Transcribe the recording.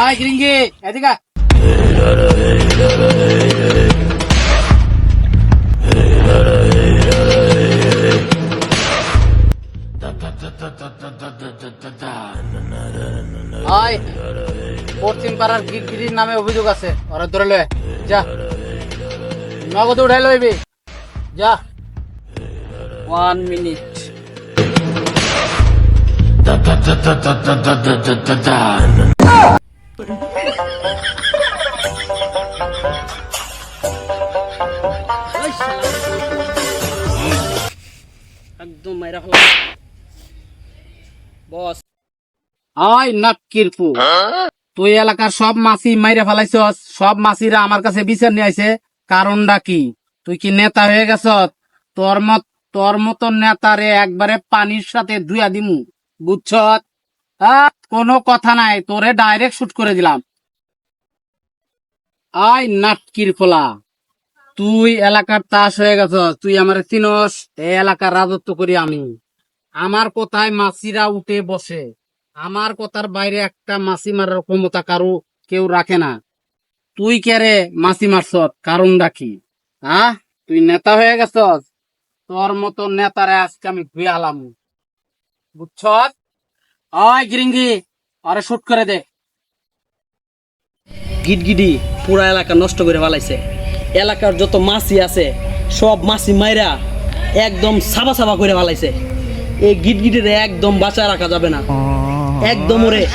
আয় গিরিঙ্গি এদিকে আয়। আয় পশ্চিম পাড়ার গিরগিরির নামে অভিযোগ আছে। ওরা ধরে লয় যা। নগদ উঠাই লইবি। যা। One minute. একদম মাইরা ফেলা বস। আয় তুই এলাকার সব মাছি ফেলাইছস, সব মাছিরা আমার কাছে বিচার নিয়ে আইছে। কারণটা কি? তুই কি নেতা হয়ে গেছ তোর মত তোর মতন নেতারে একবারে পানির সাথে দিমু বুঝছ কোনো কথা নাই, তোরে ডাইরেক্ট শুট করে দিলাম। আয় নাটকির ফোলা তুই এলাকার তাস হয়ে গেছ তুই আমার চিনস, এই এলাকার রাজত্ব করি আমি। আমার কথায় মাসিরা উঠে বসে। আমার কথার বাইরে একটা মাসি মারার ক্ষমতা কারও কেউ রাখে না। তুই কে রে মাসি মারছ কারণ রাখি হ্যাঁ তুই নেতা হয়ে গেছ তোর মতো নেতারে আজকে আমি ধুয়ে আলাম। বুঝছ ওই গিরিঙ্গি, আরে শুট করে দে। গিটগিডি পুরা এলাকা নষ্ট করে ফেলাইছে। এলাকার যত মাছি আছে, সব মাছি মাইরা একদম সাবা সাবা করে ফেলাইছে। এই গিট গিটের একদম বাঁচা রাখা যাবে না। একদম ওরে।